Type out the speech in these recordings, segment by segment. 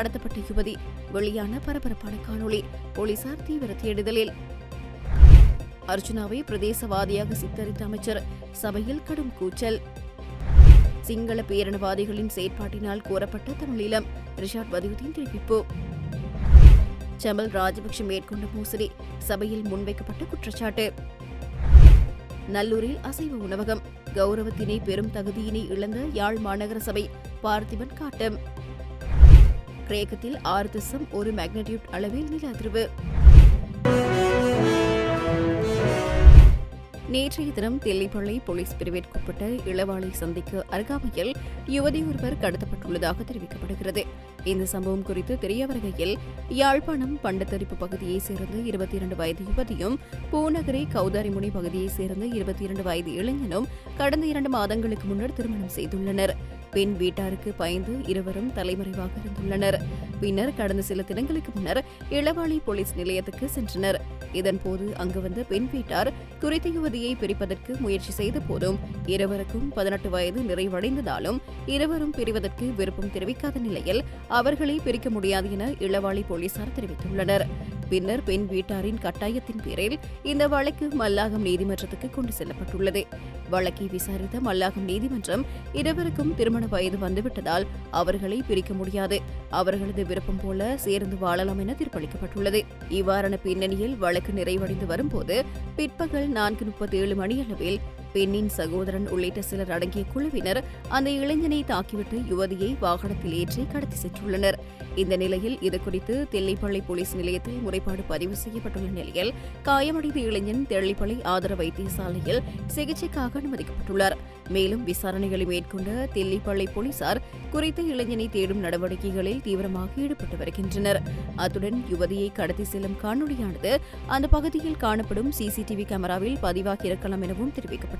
கடத்தப்பட்ட யுவதி வெளியான பரபரப்பான காணொளி. போலீசார் தீவிர தேடுதலில் அர்ஜுனாவை பிரதேசவாதியாக சித்தரித்த அமைச்சர் சபையில் கடும் கூச்சல். சிங்கள பேரணவாதிகளின் செயற்பாட்டினால் கோரப்பட்ட தமிழீழம் ரிஷாட் பதியுதீன் தெரிவிப்பு. ஜமல் ராஜபக்ஷ மேற்கொண்ட மோசடி சபையில் முன்வைக்கப்பட்ட குற்றச்சாட்டு. நல்லூரில் அசைவ உணவகம் கௌரவத்தினை பெரும் தகுதியினை இழந்த யாழ் மாநகர சபை பார்த்திபன் காட்டம். கிரேக்கத்தில் ஆறு திசம் ஒரு மேக்னடியூட் அளவில் நில அதிர்வு. நேற்றைய தினம் தெல்லிப்பள்ளி போலீஸ் பிரிவிற்குட்பட்ட இளவாளை சந்திக்கு அருகாமையில் யுவதி ஒருவர் கடத்தப்பட்டுள்ளதாக தெரிவிக்கப்படுகிறது. இந்த சம்பவம் குறித்து தெரிய வருகையில் யாழ்ப்பாணம் பண்டத்தரிப்பு பகுதியைச் சேர்ந்த இருபத்தி இரண்டு வயது யுவதியும் பூநகரை கௌதாரிமுனை பகுதியைச் சேர்ந்த இருபத்தி இரண்டு வயது இளைஞனும் கடந்த இரண்டு மாதங்களுக்கு முன்னர் திருமணம் செய்துள்ளனர். பெண் வீட்டாருக்கு பயந்து இருவரும் தலைமறைவாக இருந்துள்ளனர். பின்னர் கடந்த சில தினங்களுக்கு முன்னர் இளவாளி போலீஸ் நிலையத்துக்கு சென்றனர். இதன்போது அங்கு வந்த பெண் வீட்டார் குறித்த யுவதியை பிரிப்பதற்கு முயற்சி செய்த போதும் இருவருக்கும் பதினெட்டு வயது நிறைவடைந்ததாலும் இருவரும் பிரிவதற்கு விருப்பம் தெரிவிக்காத நிலையில் அவர்களை பிரிக்க முடியாது என இளவாளி போலீசார் தெரிவித்துள்ளனர். பின்னர் பெண் வீட்டாரின் கட்டாயத்தின் பேரில் இந்த வழக்கு மல்லாகம் நீதிமன்றத்துக்கு கொண்டு செல்லப்பட்டுள்ளது. வழக்கை விசாரித்த மல்லாகம் நீதிமன்றம் இருவருக்கும் திருமண வயது வந்துவிட்டதால் அவர்களை பிரிக்க முடியாது. அவர்களது விருப்பம் போல சேர்ந்து வாழலாம் என தீர்ப்பளிக்கப்பட்டுள்ளது. இவ்வாறான பின்னணியில் வழக்கு நிறைவடைந்து வரும்போது பிற்பகல் நான்கு முப்பத்தி ஏழு மணியளவில் பெண்ணின் சகோதரன் உள்ளிட்ட சிலர் அடங்கிய குழுவினர் அந்த இளைஞனை தாக்கிவிட்டு யுவதியை வாகனத்தில் ஏற்றி கடத்தி சென்றுள்ளனர். இந்த நிலையில் இதுகுறித்து தெல்லிப்பள்ளி போலீஸ் நிலையத்தில் முறைப்பாடு பதிவு செய்யப்பட்டுள்ள நிலையில் காயமடைந்த இளைஞன் தெல்லிப்பள்ளி ஆதர வைத்தியசாலையில் சிகிச்சைக்காக அனுமதிக்கப்பட்டுள்ளார். மேலும் விசாரணைகளை மேற்கொண்ட தெல்லிப்பள்ளி போலீசார் குறித்த இளைஞனை தேடும் நடவடிக்கைகளில் தீவிரமாக ஈடுபட்டு வருகின்றனர். அத்துடன் யுவதியை கடத்தி செல்லும் காணொலியானது அந்த பகுதியில் காணப்படும் சிசிடிவி கேமராவில் பதிவாகியிருக்கலாம் எனவும் தெரிவிக்கப்பட்டது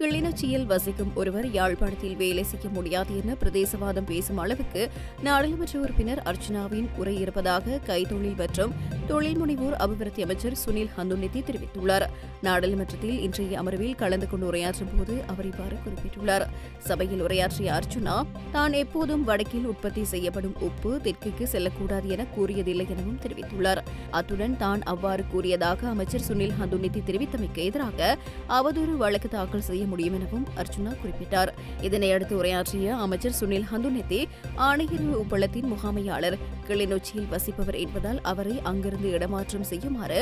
கிளிநொச்சியில் வசிக்கும் ஒருவர் யாழ்ப்பாணத்தில் வேலை செய்ய முடியாது என பிரதேசவாதம் பேசும் அளவுக்கு நாடாளுமன்ற உறுப்பினர் அர்ச்சனாவின் உரை இருப்பதாக கைத்தொழில் மற்றும் தொழில் முனைவோர் அபிவிருத்தி அமைச்சர் சுனில் ஹந்துநிதி தெரிவித்துள்ளார். நாடாளுமன்றத்தில் இன்றைய அமர்வில் கலந்து கொண்டு உரையாற்றும் போது அவர் இவ்வாறு குறிப்பிட்டுள்ளார். சபையில் உரையாற்றிய அர்ச்சுனா தான் எப்போதும் வடக்கில் உற்பத்தி செய்யப்படும் உப்பு தெற்குக்கு செல்லக்கூடாது என கூறியதில்லை எனவும் தெரிவித்துள்ளார். அத்துடன் தான் அவ்வாறு கூறியதாக அமைச்சர் சுனில் ஹந்துநிதி தெரிவித்தமைக்கு எதிராக அவதூறு வழக்கு தாக்கல் செய்ய முடியும் எனவும் அர்ஜுனா குறிப்பிட்டார். இதனையடுத்து உரையாற்றிய அமைச்சர் சுனில் ஹந்துநெத்தி ஆணையர் உப்பளத்தின் முகாமையாளர் கிளிநொச்சியில் வசிப்பவர் என்பதால் அவரை அங்கிருந்து இடமாற்றம் செய்யுமாறு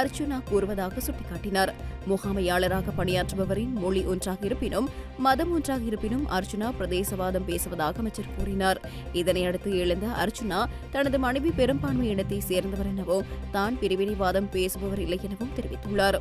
அர்ஜுனா கூறுவதாக சுட்டிக்காட்டினார். முகாமையாளராக பணியாற்றுபவரின் மொழி ஒன்றாக இருப்பினும் மதம் ஒன்றாக இருப்பினும் அர்ஜுனா பிரதேசவாதம் பேசுவதாக அமைச்சர் கூறினார். இதனையடுத்து எழுந்த அர்ஜுனா தனது மனைவி பெரும்பான்மை இனத்தை சேர்ந்தவர் எனவும் தான் பிரிவினைவாதம் பேசுபவர் இல்லை எனவும் தெரிவித்துள்ளார்.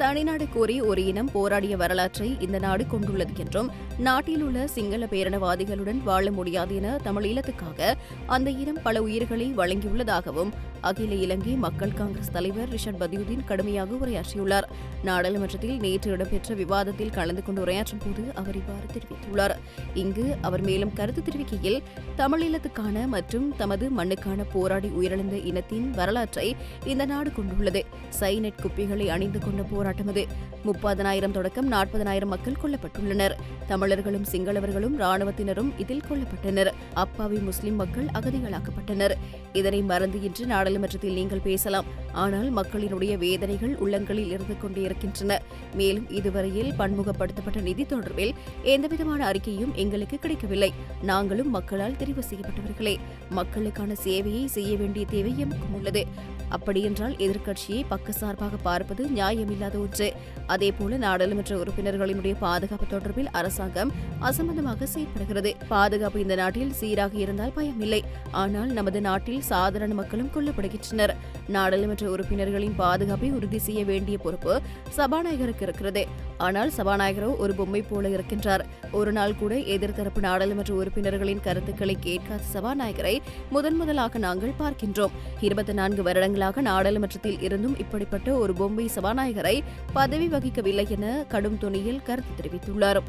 தனிநாடு கோரி ஒரு இனம் போராடிய வரலாற்றை இந்த நாடு கொண்டுள்ளது என்றும் நாட்டில் உள்ள சிங்கள பேரணவாதிகளுடன் வாழ முடியாது என தமிழீழத்துக்காக அந்த இனம் பல உயிர்களை வழங்கியுள்ளதாகவும் அகில இலங்கை மக்கள் காங்கிரஸ் தலைவர் ரிஷட் பதியுதீன் கடுமையாக உரையாற்றியுள்ளார். நாடாளுமன்றத்தில் நேற்று இடம்பெற்ற விவாதத்தில் கலந்து கொண்டு உரையாற்றும் போது அவர் இவ்வாறு தெரிவித்துள்ளார். இங்கு அவர் மேலும் கருத்து தெரிவிக்கையில் தமிழீழத்துக்கான மற்றும் தமது மண்ணுக்கான போராடி உயிரிழந்த இனத்தின் வரலாற்றை இந்த நாடு கொண்டுள்ளது. சைனெட் குப்பிகளை அணிந்து கொண்ட போராட்டம் போராட்டம் இது முப்பதனாயிரம் தொடக்கம் நாற்பதனாயிரம் மக்கள் கொல்லப்பட்டுள்ளனர். தமிழர்களும் சிங்களவர்களும் ராணுவத்தினரும் இதில் கொல்லப்பட்டனர். அப்பாவி முஸ்லிம் மக்கள் அகதிகளாக்கப்பட்டனர். இதனை மறந்து இன்று நாடாளுமன்றத்தில் நீங்கள் பேசலாம். ஆனால் மக்களினுடைய வேதனைகள் உள்ளங்களில் இருந்து கொண்டே இருக்கின்றன மேலும் இதுவரையில் பன்முகப்படுத்தப்பட்ட நிதி தொடர்பில் எந்தவிதமான அறிக்கையும் எங்களுக்கு கிடைக்கவில்லை. நாங்களும் மக்களால் தெரிவு செய்யப்பட்டவர்களே. மக்களுக்கான சேவையை செய்ய வேண்டிய தேவை எமக்கும் உள்ளது. அப்படியென்றால் எதிர்க்கட்சியை பக்கசார்பாக பார்ப்பது நியாயமில்லாத ஒன்று அதேபோல நாடாளுமன்ற உறுப்பினர்களினுடைய பாதுகாப்பு தொடர்பில் அரசாங்கம் அசம்பந்தமாக செயல்படுகிறது பாதுகாப்பு இந்த நாட்டில் சீராக இருந்தால் பயமில்லை. ஆனால் நமது நாட்டில் சாதாரண மக்களும் கொல்லப்படுகின்றனர். நாடாளுமன்ற உறுப்பினர்களின் பாதுகாப்பை உறுதி செய்ய வேண்டிய பொறுப்பு சபாநாயகருக்கு இருக்கிறது. ஆனால் சபாநாயகரோ ஒரு பொம்மை போல இருக்கின்றார். ஒரு நாள் கூட எதிர்த்தரப்பு நாடாளுமன்ற உறுப்பினர்களின் கருத்துக்களை கேட்காத சபாநாயகரை முதன் முதலாக நாங்கள் பார்க்கின்றோம். இருபத்தி நான்கு வருடங்களாக நாடாளுமன்றத்தில் இருந்தும் இப்படிப்பட்ட ஒரு பொம்மை சபாநாயகரை பதவி வகிக்கவில்லை என கடும் துணியில் கருத்து தெரிவித்துள்ளார்.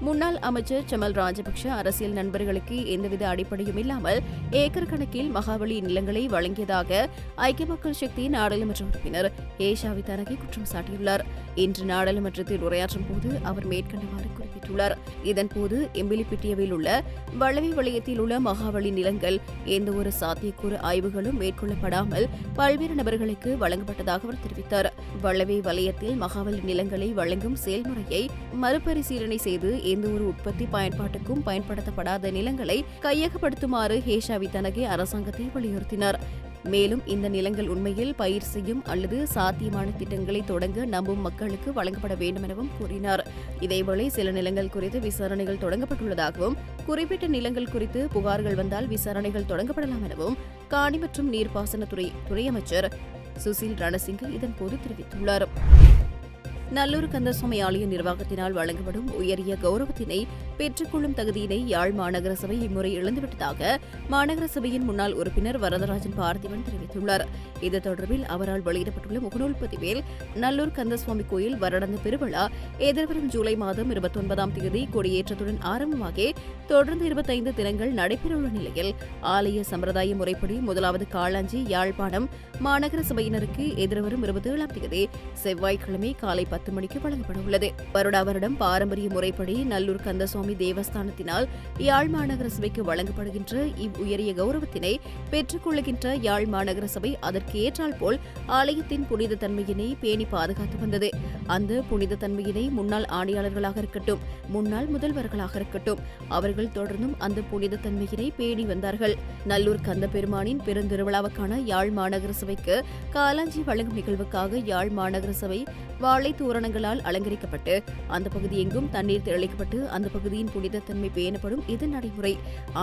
முன்னாள் அமைச்சர் செமல் ராஜபக்ஷ அரசியல் நண்பர்களுக்கு எந்தவித அடிப்படையும் இல்லாமல் ஏக்கர் கணக்கில் மகாபலி நிலங்களை வழங்கியதாக ஐக்கிய மக்கள் சக்தி நாடாளுமன்ற உறுப்பினர் ஏஷாவி தனகை குற்றம் சாட்டியுள்ளார். இன்று நாடாளுமன்றத்தில் உரையாற்றும் போது அவர் மேற்கண்டவாறு தெரிவித்துள்ளார் இதன்போது எம்பிலிப்பிட்டியவில் உள்ள வளவி வளையத்தில் உள்ள மகாவளி நிலங்கள் எந்தவொரு சாத்தியக்கூறு ஆய்வுகளும் மேற்கொள்ளப்படாமல் பல்வேறு நபர்களுக்கு வழங்கப்பட்டதாக அவர் தெரிவித்தார். வளவி வலயத்தில் மகாவலி நிலங்களை வழங்கும் செயல்முறையை மறுபரிசீலனை செய்து எந்தவொரு உற்பத்தி பயன்பாட்டுக்கும் பயன்படுத்தப்படாத நிலங்களை கையகப்படுத்துமாறு ஹேஷாவி தனகே அரசாங்கத்தை வலியுறுத்தினார். மேலும் இந்த நிலங்கள் உண்மையில் பயிர் செய்யும் அல்லது சாத்தியமான திட்டங்களை தொடங்க நம்பும் மக்களுக்கு வழங்கப்பட வேண்டும் எனவும் கூறினார். இதேவேளை சில நிலங்கள் குறித்து விசாரணைகள் தொடங்கப்பட்டுள்ளதாகவும் குறிப்பிட்ட நிலங்கள் குறித்து புகார்கள் வந்தால் விசாரணைகள் தொடங்கப்படலாம் எனவும் காணி மற்றும் நீர்ப்பாசனத்துறை துறை அமைச்சர் சுசில் ரணசிங்க இதன்போது தெரிவித்துள்ளார். நல்லூர் கந்தசுவாமி ஆலய நிர்வாகத்தினால் வழங்கப்படும் உயரிய கௌரவத்தினை பெற்றுக்கொள்ளும் தகுதியினை யாழ் மாநகர சபை இம்முறை இழந்துவிட்டதாக மாநகர சபையின் முன்னாள் உறுப்பினர் வரதராஜன் பார்த்திபன் தெரிவித்துள்ளார். இது தொடர்பில் அவரால் வெளியிடப்பட்டுள்ள முகநூல் பதிவில் நல்லூர் கந்தசுவாமி கோயில் வருடந்த பெருவிழா எதிர்வரும் ஜூலை மாதம் இருபத்தொன்பதாம் தேதி கொடியேற்றத்துடன் ஆரம்பமாகி தொடர்ந்து இருபத்தைந்து தினங்கள் நடைபெறவுள்ள நிலையில் ஆலய சம்பிரதாய முறைப்படி முதலாவது காளாஞ்சி யாழ்ப்பாணம் மாநகர சபையினருக்கு எதிர்வரும் இருபத்தி ஏழாம் தேதி செவ்வாய்க்கிழமை காலை பத்து மணிக்கு வழங்கப்பட உள்ளது வருடா வருடம் பாரம்பரிய முறைப்படி நல்லூர் கந்தசுவாமி சுவாமி தேவஸ்தானத்தினால் யாழ் மாநகர சபைக்கு வழங்கப்படுகின்ற இவ் உயரிய கௌரவத்தினை பெற்றுக் கொள்ளுகின்ற யாழ் மாநகர சபை அதற்கு ஏற்றால் போல் ஆலயத்தின் புனித தன்மையினை பேணி பாதுகாத்து வந்தது. அந்த புனித தன்மையினை முன்னாள் ஆணையாளர்களாக இருக்கட்டும் முன்னாள் முதல்வர்களாக இருக்கட்டும் அவர்கள் தொடர்ந்தும் அந்த புனித தன்மையினை பேணி வந்தார்கள். நல்லூர் கந்த பெருமானின் பெருந்திருவிழாவுக்கான யாழ் மாநகர சபைக்கு காலாஞ்சி வழங்கும் நிகழ்வுக்காக யாழ் மாநகர சபை வாழை தோரணங்களால் அலங்கரிக்கப்பட்டு அந்த பகுதி எங்கும் தண்ணீர் தெளிக்கப்பட்டு அந்த பகுதி பகுதியின் புனிதத்தன்மை பேணப்படும் இது நடைமுறை.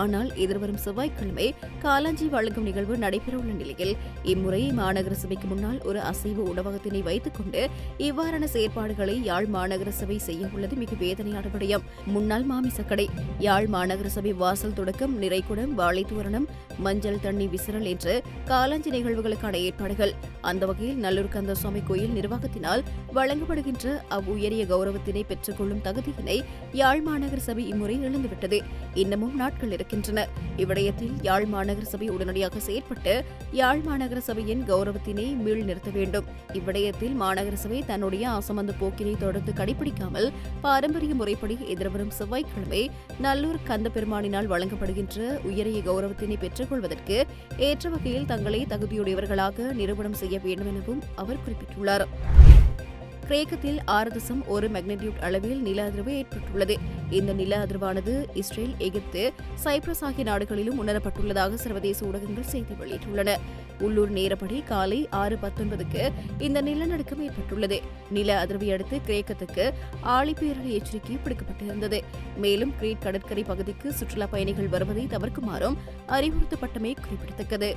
ஆனால் எதிர்வரும் செவ்வாய்க்கிழமை காலாஞ்சி வழங்கும் நிகழ்வு நடைபெறவுள்ள நிலையில் இம்முறை மாநகர சபைக்கு முன்னால் ஒரு அசைவு உணவகத்தினை வைத்துக் கொண்டு இவ்வாறான செயற்பாடுகளை யாழ் மாநகர சபை செய்ய உள்ளது மிக வேதனையான விடயம். முன்னாள் மாமிசக்கடை யாழ் மாநகர சபை வாசல் தொடக்கம் நிறைக்குடம் வாழைத்தோரணம் மஞ்சள் தண்ணி விசிறல் என்று காலாஞ்சி நிகழ்வுகளுக்கான ஏற்பாடுகள். அந்த வகையில் நல்லூர் கந்தசுவாமி கோயில் நிர்வாகத்தினால் வழங்கப்படுகின்ற அவ்வுயரிய கௌரவத்தினை பெற்றுக்கொள்ளும் தகுதியினை யாழ் மாநகர சபை இம்முறை இழந்துவிட்டது இன்னமும் நாட்கள் இருக்கின்றன. இவ்விடயத்தில் யாழ் மாநகர சபை உடனடியாக செயற்பட்டு யாழ் மாநகர சபையின் கௌரவத்தினை மீள் நிறுத்த வேண்டும். இவ்விடயத்தில் மாநகர சபை தன்னுடைய அசமந்த போக்கினை தொடர்ந்து கடைபிடிக்காமல் பாரம்பரிய முறைப்படி எதிர்வரும் செவ்வாய்க்கிழமை நல்லூர் கந்த பெருமானினால் வழங்கப்படுகின்ற உயரிய கௌரவத்தினை பெற்றுக்கொள்வதற்கு ஏற்ற வகையில் தங்களை தகுதியுடையவர்களாக நிரூபணம் செய்ய வேண்டும் எனவும் அவர் குறிப்பிட்டுள்ளார். கிரேக்கத்தில் ஆறு தசம் ஒரு மெக்னிடியூட் அளவில் நில அதிர்வு ஏற்பட்டுள்ளது. இந்த நில அதிர்வானது இஸ்ரேல் எகிப்து சைப்ரஸ் ஆகிய நாடுகளிலும் உணரப்பட்டுள்ளதாக சர்வதேச ஊடகங்கள் செய்தி வெளியிட்டுள்ளன. உள்ளூர் நேரப்படி காலை ஆறு பத்தொன்பதுக்கு இந்த நிலநடுக்கம் ஏற்பட்டுள்ளது. நில அதிர்வை அடுத்து கிரேக்கத்துக்கு ஆழிப்பேரலை எச்சரிக்கை விடுக்கப்பட்டிருந்தது. மேலும் கிரேட் கடற்கரை பகுதிக்கு சுற்றுலா பயணிகள் வருவதை தவிர்க்குமாறும் அறிவுறுத்தப்பட்டமை குறிப்பிடத்தக்கது.